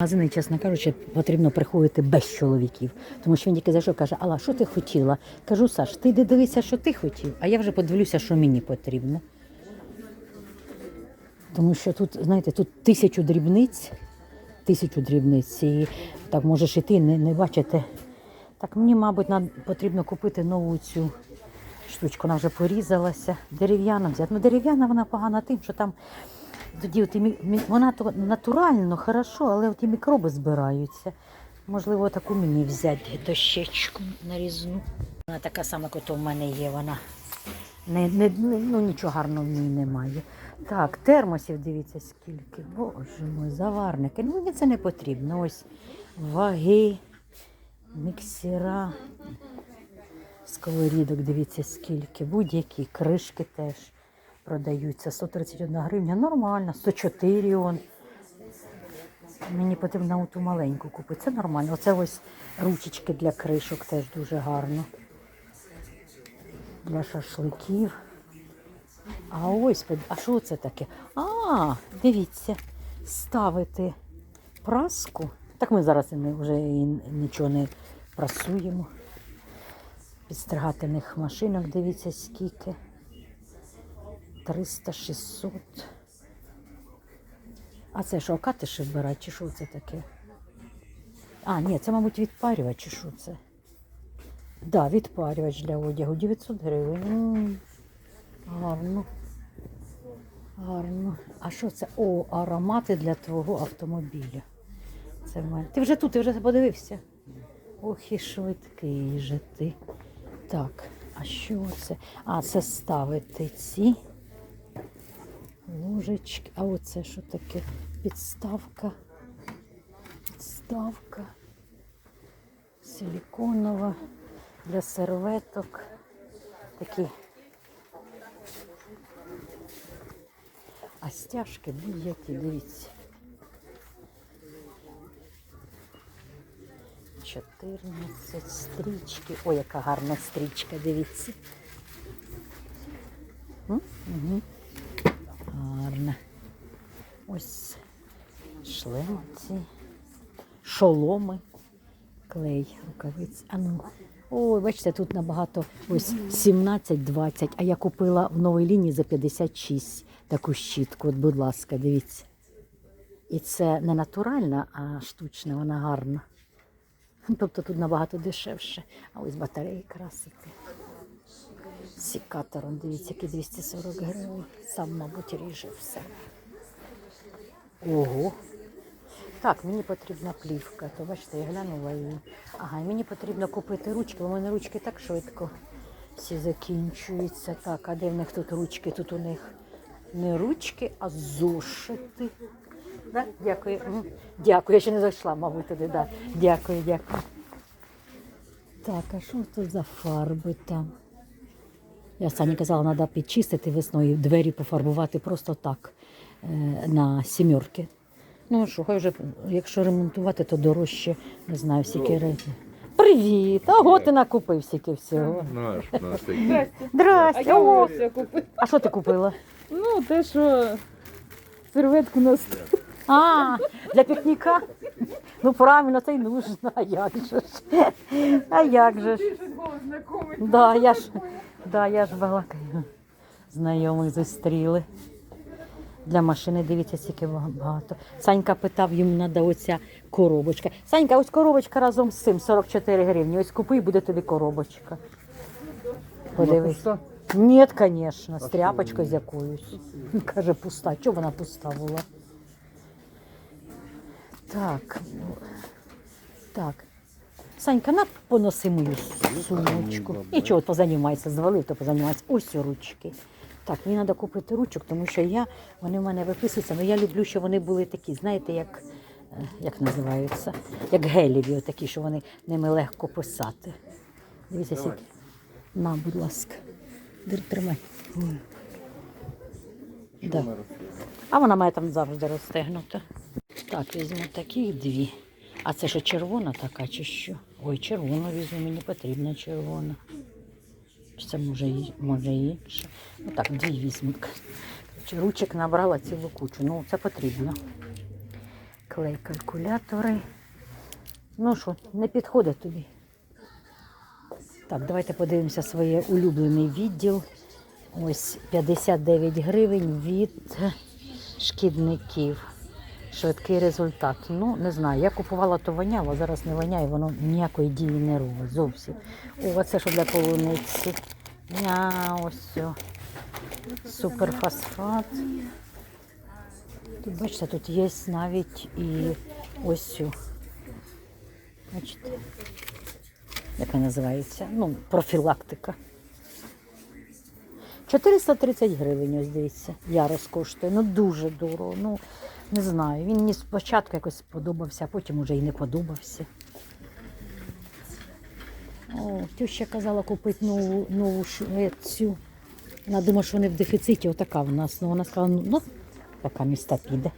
Магазини, чесно кажучи, потрібно приходити без чоловіків. Тому що він тільки зайшов, каже, Алла, що ти хотіла? Кажу, Саш, ти йди дивися, що ти хотів, а я вже подивлюся, що мені потрібно. Тому що тут, знаєте, тут тисячу дрібниць, тисячу дрібниць, і так можеш іти, не, не бачити. Так мені, мабуть, нам потрібно купити нову цю штучку. Вона вже порізалася. Дерев'яна взяти. Ну, дерев'яна вона погана тим, що там тоді оті, вона натурально, хорошо, але ті мікроби збираються. Можливо, таку мені взяти дощечку нарізну. Вона така сама, як в мене є. Вона не, не- ну, нічого гарного в ній немає. Так, термосів дивіться скільки. Боже мой, заварники. Ну мені це не потрібно. Ось ваги, міксера, сковорідок, дивіться скільки. Будь-які кришки теж продаються. 131 гривня, нормально, 104 он. Мені потрібно ту маленьку купити. Це нормально. Оце ось ручечки для кришок теж дуже гарно. Для шашликів. А ось, а що це таке? А, дивіться, ставити праску. Так ми зараз вже нічого не прасуємо. Підстригательних машинок, дивіться, скільки. 300, 600. А це що, катиші вбирати, чи що це таке? А, ні, це, мабуть, відпарювач, чи що це? Так, да, відпарювач для одягу. 900 гривень. Гарно. Гарно. А що це? О, аромати для твого автомобіля. Це в мене. Ти вже тут, ти вже подивився. Ох і швидкий же ти. Так, а що це? А, це ставити ці ложечки. А оце що таке? Підставка. Підставка. Силіконова для серветок. Такі. А стяжки будь-які, дивіться. 14 стрічки. Ой, яка гарна стрічка, дивіться. М? Гарна. Ось шлемці, шоломи, клей, рукавиці. А ну. Ой, бачите, тут набагато ось 17-20, а я купила в новій лінії за 56 таку щітку. От, будь ласка, дивіться. І це не натуральна, а штучна, вона гарна. Тобто тут набагато дешевше. А ось батареї красити. Сікатором, дивіться, який 240 гривень. Сам, мабуть, ріже все. Ого. Так, мені потрібна плівка, то бачите, я глянула її. Ага, і мені потрібно купити ручки, бо в мене ручки так швидко всі закінчуються. Так, а де в них тут ручки? Тут у них не ручки, а зошити. Да? Дякую. Дякую, я ще не зайшла, мабуть, туди. Да. Дякую, дякую. Так, а що тут за фарби там? Я Сані казала, треба підчистити весною, двері пофарбувати просто так е, на сімерки. Ну що, хай вже, якщо ремонтувати, то дорожче, не знаю, всіки речі. Привіт! Ого, ти накупив стільки всього. Наш, наш. Здрасте. А Здрасте! О, а що ти купила? Ну, те, що серветку на стол. А, для пікніка? Ну правильно, це й нужно. А як же ж? А як же ж? Да, я ж, да, я ж балакаю. Знайомих зустріли. Для машини дивіться, скільки багато. Санька питав, йому треба оця коробочка. Санька, ось коробочка разом з цим 44 гривні. Ось купи і буде тобі коробочка. Подивись. Ні, звісно, з тряпочкою з якоюсь. Каже, пуста. Чого вона пуста була? Так. ну, Так. Санька, на поноси мою сумочку. Нічого, позанімайся, звалив, то позанімайся. Ось ручки. Так, мені треба купити ручок, тому що я, вони в мене виписуються, але я люблю, щоб вони були такі, знаєте, як, е, як називаються, як гелеві, такі, що вони ними легко писати. Дивіться, скільки. На, будь ласка. Дир- Тримай. Да. А вона має там завжди розтегнута. Так, візьму такі дві. А це що червона така, чи що? Ой, червону візьму, мені потрібна червона. Це може, може інше? Ну так, дві візьму. Ручок набрала цілу кучу. Ну, це потрібно. Клей калькулятори. Ну що, не підходить тобі. Так, давайте подивимося своє улюблений відділ. Ось 59 гривень від шкідників. Швидкий результат. Ну, не знаю. Я купувала, то воняло, зараз не воняє, воно ніякої дії не робить зовсім. О, це що для полуниці. Ня, ось. Суперфосфат. Тут, бачите, тут є навіть і ось. цю. Бачите? Як вона називається? Ну, профілактика. 430 гривень, ось дивіться, ярос коштує. Ну дуже дорого. Ну, не знаю. Він мені спочатку якось сподобався, а потім уже і не подобався. О, теща казала купити нову, нову цю. Вона думала, що вони в дефіциті, отака в нас. Ну, вона сказала, ну, така міста піде.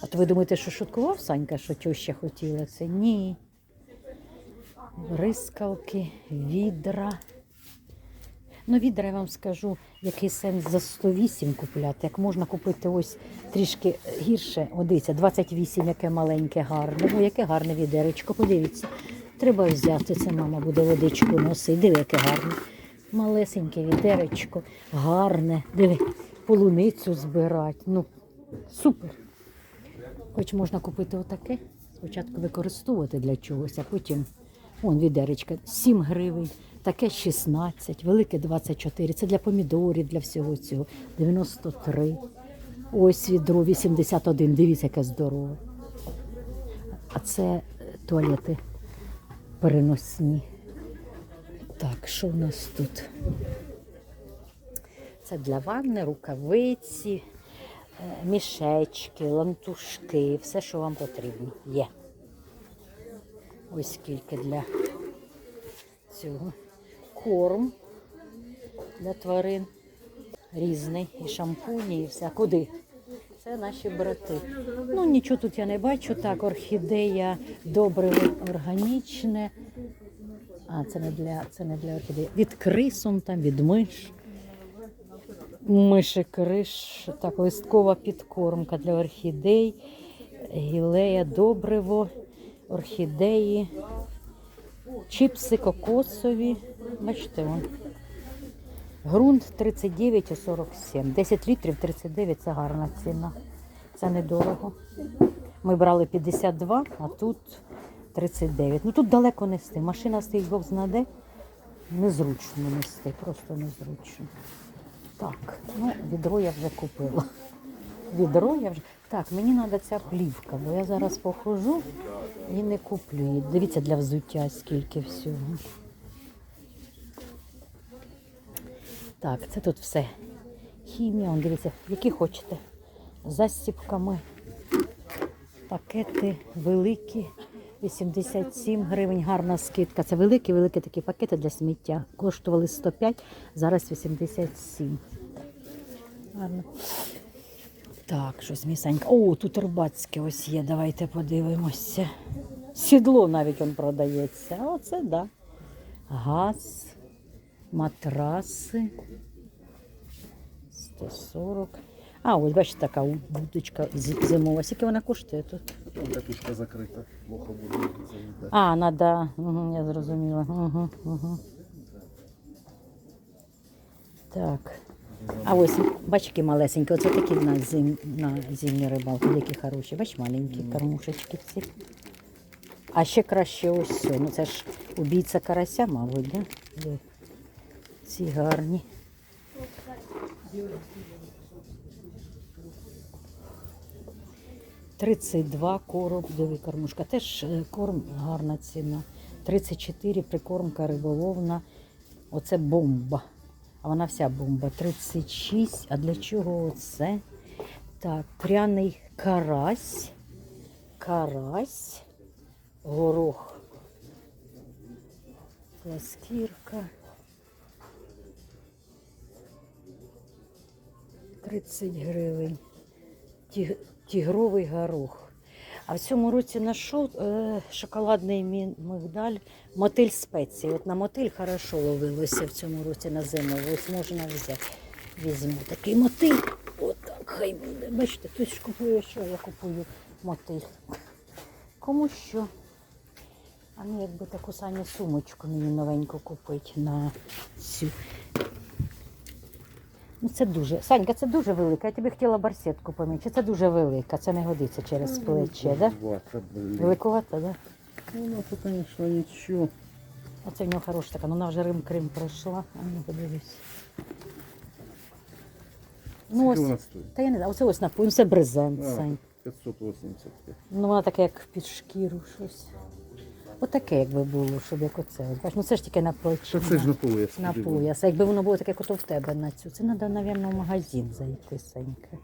А то ви думаєте, що шуткував Санька, що теща хотіла це? Ні. Бризкалки, відра. Відра я вам скажу, який сенс за 108 купляти. Як можна купити ось трішки гірше, о, дивіться, 28, яке маленьке, гарне. О, яке гарне відеречко, подивіться. Треба взяти, це мама буде водичку носити. Диви, яке гарне. Малесеньке відеречко, гарне. Диви, полуницю збирати. Ну, супер. Хоч можна купити отаке, спочатку використовувати для чогось, а потім вон відеречка 7 гривень, таке 16, велике 24. Це для помідорів, для всього цього. 93. Ось відро 81. Дивіться, яке здорове. А це е, туалети переносні. Так, що в нас тут? Це для ванни, рукавиці, е, мішечки, лантушки, все, що вам потрібно. Є. Ось скільки для цього. Корм для тварин різний. І шампуні, і все. Куди? Це наші брати. Ну, нічого тут я не бачу. Так, орхідея добре органічне. А, це не для, це не для орхідеї. Від крисом там, від миш. Миші криш, так, листкова підкормка для орхідей, гілея добриво, орхідеї, чіпси кокосові. Бачите, вон. Грунт 39,47. 10 літрів 39 це гарна ціна. Це недорого. Ми брали 52, а тут 39. Ну тут далеко нести. Машина стоїть Бог знаде. Незручно нести, просто незручно. Так, ну відро я вже купила. Відро я вже. Так, мені треба ця плівка, бо я зараз похожу і не куплю. Дивіться для взуття скільки всього. Так, це тут все. Хімія, он, дивіться, які хочете. Засібками. Пакети великі. 87 гривень, гарна скидка. Це великі, великі такі пакети для сміття. Коштували 105, зараз 87. Гарно. Так, щось місеньке. О, тут рибацьке ось є. Давайте подивимося. Сідло навіть он продається. А Оце да. Газ, матраси. 140. А, ось бачите, така будочка зимова. Скільки вона коштує тут? Катушка закрита, плохо буде. А, надо, угу, я зрозуміла. Угу, угу. Так. А ось, бач, які малесенькі, оце такі на, зим, на зимні рибалки, які хороші. Бач, маленькі кормушечки ці. А ще краще ось це. Ну це ж убійця карася, мабуть, да? Ці гарні. Тридцять два короб, диви кормушка. Теж е, корм гарна ціна. 34 прикормка риболовна. Оце бомба. А вона вся бомба. 36. А для чого це? Так, пряний карась. Карась. Горох. Пласкірка. 30 гривень. Ті- Тігровий горох. А в цьому році знайшов е, шоколадний мигдаль, мотиль спеції. От на мотиль хорошо ловилося в цьому році на зиму. Ось можна взяти. Візьму такий мотиль. Отак хай буде. Бачите, хтось ж купує, що я купую мотиль. Кому що. А ну якби таку саму сумочку мені новеньку купити на цю. Ну це дуже. Санька, це дуже велика. Я тобі хотіла барсетку поміняти. Це дуже велика, це не годиться через плече, да? Вата, блін. Великувата, да? Ну, ну, то, конечно, нічого. Оце в нього хороша така, ну вона вже Рим Крим пройшла. А ну подивись. Ну Скільки ось. стоїть? Та я не знаю, оце ось напоїм, це брезент, А, Сань. 585. Ну вона таке, як під шкіру щось. Отаке, якби було, щоб як оце. Бач, ну це ж тільки на плечі. Та це ж на пояс. на пояс. А якби воно було таке, як ото в тебе на цю. Це треба, мабуть, в магазин зайти, Санька.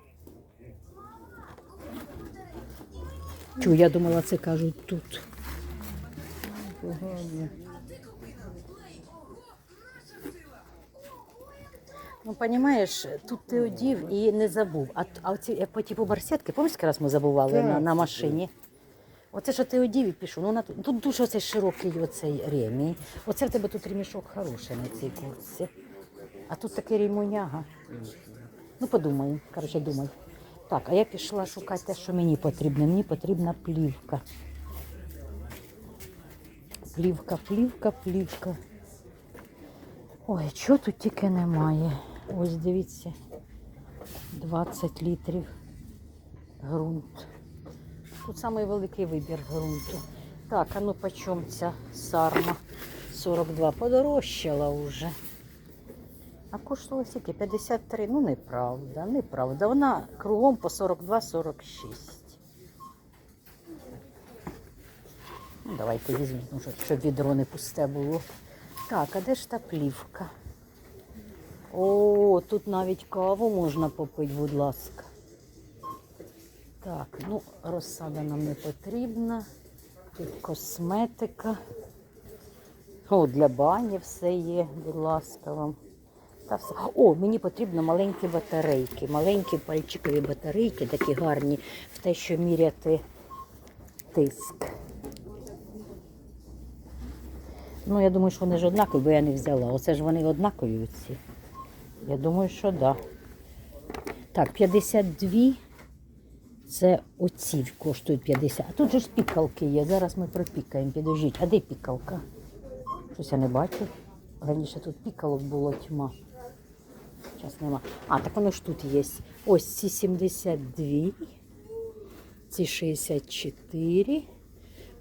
Чу, я думала, це кажуть тут. Ну, розумієш, тут ти одів і не забув. А, а оці, як по типу барсетки, пам'ятаєш, раз ми забували Так, на, на машині? Оце, що ти одів і пішов. Ну, на, тут дуже оцей широкий оцей ремінь. Оце в тебе тут ремішок хороший на цій куртці. А тут такий ремуняга. Ну, подумай, коротше, думай. Так, а я пішла шукати те, що мені потрібно. Мені потрібна плівка. Плівка, плівка, плівка. Ой, чого тут тільки немає. Ось дивіться. 20 літрів ґрунт. Тут самий великий вибір ґрунту. Так, а ну по чому ця сарма? 42. Подорожчала вже. А коштувала скільки? 53. Ну, неправда, неправда. Вона кругом по 42-46. Ну, давайте візьмемо, щоб відро не пусте було. Так, а де ж та плівка? О, тут навіть каву можна попити, будь ласка. Так, ну, розсада нам не потрібна. Тут косметика. О, для бані все є, будь ласка вам. Та все. О, мені потрібно маленькі батарейки. Маленькі пальчикові батарейки, такі гарні, в те, що міряти тиск. Ну, я думаю, що вони ж однакові, бо я не взяла. Оце ж вони однакові оці. Я думаю, що так. Да. Так, 52. Це оці коштують 50. А тут же ж пікалки є. Зараз ми пропікаємо. Підождіть. А де пікалка? Щось я не бачу. Раніше тут пікалок було тьма. Зараз нема. А, так воно ж тут є. Ось ці 72, ці 64,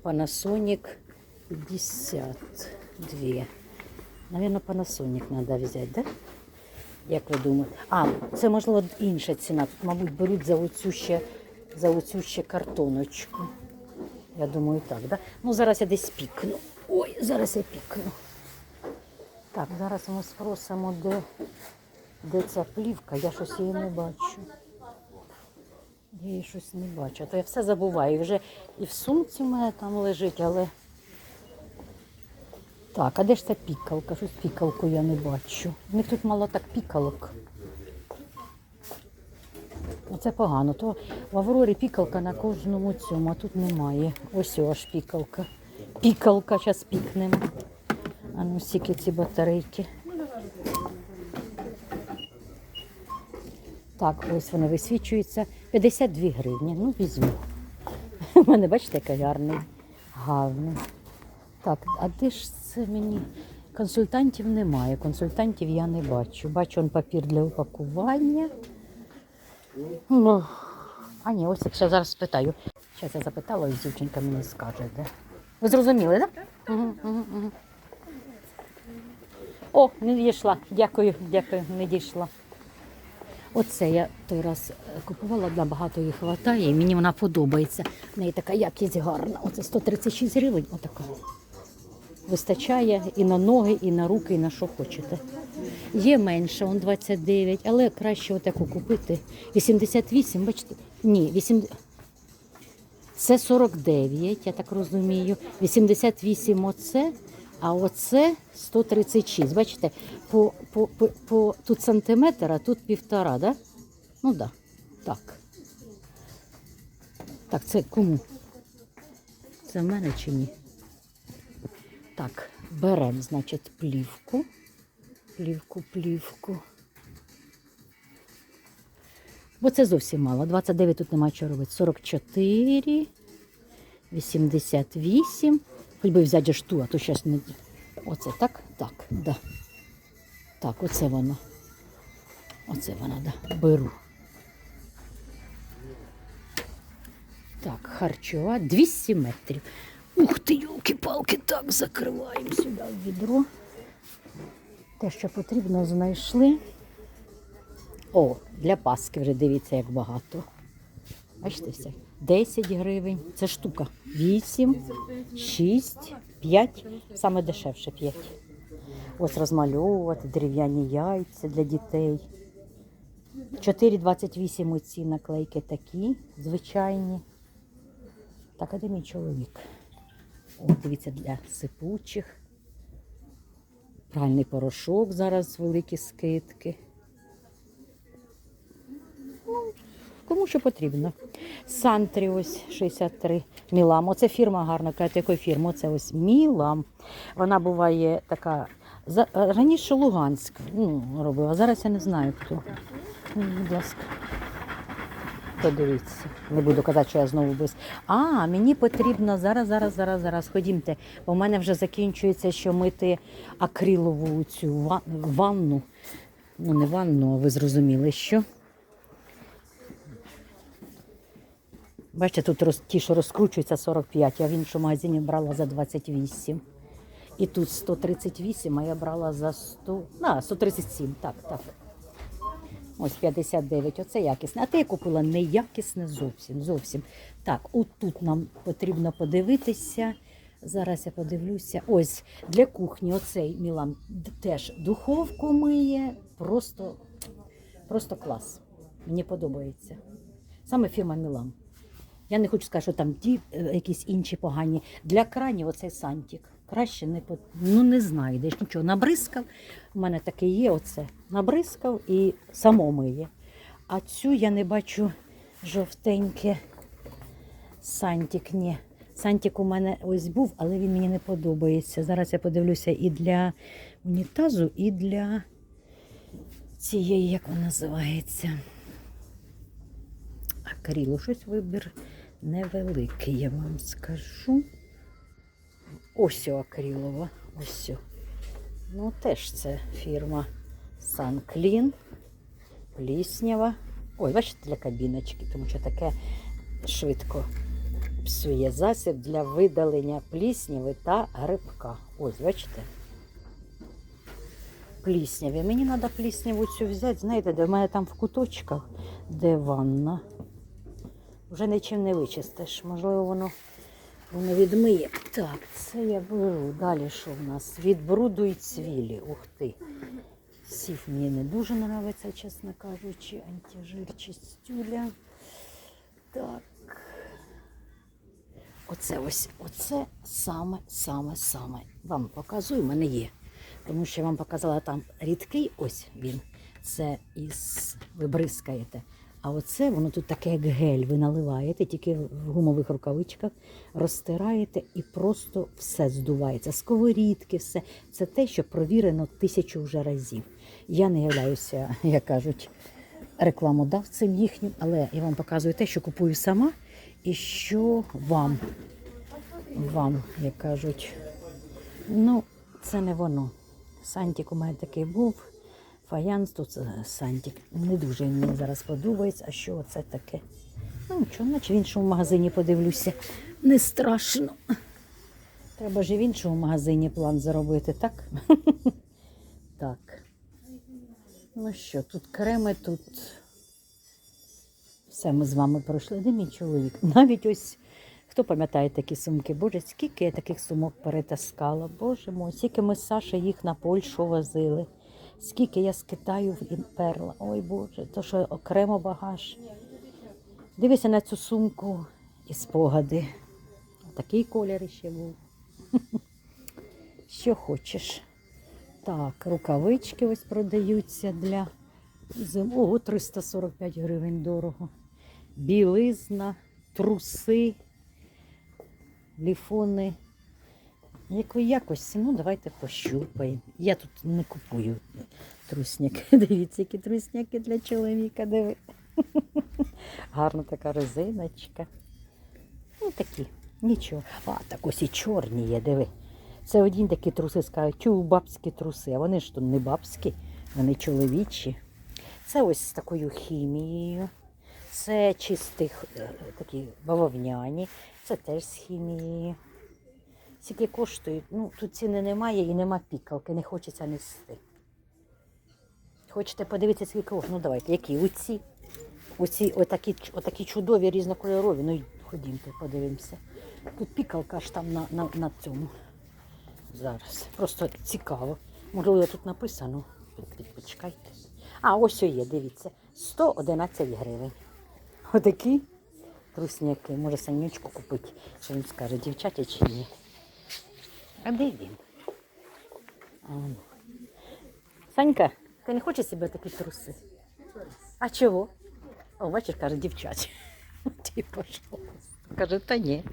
Panasonic 52. Наверное, Panasonic треба взяти, да? Як ви думаєте? А, це можливо інша ціна. Тут, мабуть, беруть за оцю ще, за оцю ще картоночку. Я думаю, так, да? Ну, зараз я десь пікну. Ой, зараз я пікну. Так, зараз ми спросимо, де, де ця плівка. Я щось її не бачу. Я її щось не бачу. То я все забуваю. Вже і в сумці в мене там лежить, але. Так, а де ж ця пікалка? Щось пікалку я не бачу. У них тут мало так пікалок. Оце погано. То в Аврорі пікалка на кожному цьому, а тут немає. Ось аж пікалка. Пікалка, зараз пікнемо. А ну скільки ці батарейки. Так, ось вони висвічуються. 52 гривні. Ну, візьму. У мене, бачите, який гарний. Гарний. Так, а де ж це мені? Консультантів немає. Консультантів я не бачу. Бачу он папір для упакування. Ну, а ні, ось якщо зараз спитаю. Зараз я запитала, ось дівчинка мені скаже, де. Ви зрозуміли, так? Да? Угу, угу, угу. О, не дійшла. Дякую, дякую, не дійшла. Оце я той раз е, купувала, да, багато її хватає, і мені вона подобається. В неї така якість гарна. Оце 136 гривень, отака. Вистачає і на ноги, і на руки, і на що хочете. Є менше, он 29, але краще отаку купити. 88, бачите? Ні, 80... Це 49, я так розумію. 88 оце, а оце 136. Бачите, по, по, по, по тут сантиметр, а тут півтора, да? Ну да, так. Так, це кому? Це в мене чи ні? Так, беремо, значить, плівку. Плівку, плівку. Бо це зовсім мало. 29 тут нема чого робити. 44, 88. Хоч би взяти ж ту, а то щас не. Оце так? Так, да. Так, оце воно. Оце вона, да. Беру. Так, харчова 200 метрів. Ух ти, юлки-палки, так, закриваємо сюди в відро. Те, що потрібно, знайшли. О, для паски вже дивіться, як багато. Бачите все? 10 гривень. Це штука. 8, 6, 5. Саме дешевше 5. Ось розмальовувати дерев'яні яйця для дітей. 4,28 оці наклейки такі, звичайні. Так, а де мій чоловік? О, дивіться, для сипучих. Пральний порошок зараз великі скидки. Ну, кому що потрібно. Сантрі ось 63. Мілам. Оце фірма гарна. Кажете, якої фірми? Оце ось Мілам. Вона буває така. Раніше Луганськ ну, робила, зараз я не знаю хто. Будь ласка. Подивіться. Не буду казати, що я знову без. А, мені потрібно зараз, зараз, зараз, зараз. Ходімте. Бо в мене вже закінчується, що мити акрилову цю ванну. Ну, не ванну, а ви зрозуміли, що. Бачите, тут роз, ті, що розкручуються 45, я в іншому магазині брала за 28. І тут 138, а я брала за 100, на, 137, так, так. Ось 59, оце якісне. А те я купила неякісне зовсім. зовсім. Так, от тут нам потрібно подивитися. Зараз я подивлюся. Ось для кухні оцей Мілан теж духовку миє. Просто, просто клас. Мені подобається. Саме фірма Мілан. Я не хочу сказати, що там ті е, якісь інші погані. Для кранів оцей Сантік. Краще не ну не знайдеш нічого. Набризкав. У мене таке є оце. Набризкав і само миє. А цю я не бачу жовтеньке. Сантік, ні. Сантік у мене ось був, але він мені не подобається. Зараз я подивлюся і для унітазу, і для цієї, як вона називається. Акрилу. Щось вибір невеликий, я вам скажу. Ось акрилова. Ось. Ну, теж це фірма Санклін, Пліснява. Ой, бачите, для кабіночки, тому що таке швидко псує засіб для видалення плісняви та грибка. Ось, бачите? Плісняві. Мені треба плісняву цю взяти, знаєте, де в мене там в куточках, де ванна. Вже нічим не вичистиш. Можливо, воно, воно відмиє. Так, це я беру. Далі що в нас? Від бруду і цвілі. Ух ти. Сів мені не дуже подобається, чесно кажучи, антижир чистюля. Так. Оце ось, оце саме, саме, саме. Вам показую, в мене є. Тому що я вам показала там рідкий, ось він. Це із ви бризкаєте. А оце воно тут таке, як гель. Ви наливаєте, тільки в гумових рукавичках, розтираєте і просто все здувається. Сковорідки, все. Це те, що провірено тисячу вже разів. Я не являюся, як кажуть, рекламодавцем їхнім, але я вам показую те, що купую сама, і що вам, вам, як кажуть, ну, це не воно. Сантік у мене такий був. Фаянс тут Сантік. Не дуже мені зараз подобається. А що це таке? Ну нічого, наче в іншому магазині подивлюся. Не страшно. Треба ж і в іншому магазині план заробити, так? Так. Ну що, тут креми, тут все ми з вами пройшли. Де мій чоловік? Навіть ось, хто пам'ятає такі сумки? Боже, скільки я таких сумок перетаскала. Боже мой, скільки ми з Сашею їх на Польщу возили. Скільки я з Китаю в імперла. Ой Боже, то що окремо багаж. Дивися на цю сумку і спогади. Такий колір ще був. Що хочеш. Так, рукавички ось продаються для зим. Ого, 345 гривень дорого. Білизна, труси, ліфони. Якої якості? Ну, давайте пощупаємо. Я тут не купую трусняки. Дивіться, які трусняки для чоловіка. Диви. Гарна така резиночка. Ну такі, нічого. А, так ось і чорні є, диви. Це один такі труси скажуть, тю, бабські труси, а вони ж то не бабські, вони чоловічі. Це ось з такою хімією. Це чистих е, такі бавовняні, це теж з хімією. Скільки коштують? Ну, тут ціни немає і нема пікалки, не хочеться нести. Хочете подивитися, скільки? Ну давайте, які? Оці. Оці отакі, отакі чудові різнокольорові. Ну ходімте, подивимося. Тут пікалка ж там на, на, на цьому. Зараз. Просто цікаво. Можливо, тут написано. Почекайте. А, ось є, дивіться. 111 гривень. Отакі трусняки. Може санючку купити. Що він скаже, дівчата чи ні. А де він? Ну. Санька, ти не хочеш себе такі труси? А чого? О, бачиш, каже, дівчат. Ті, пожалуйста. Каже, та ні.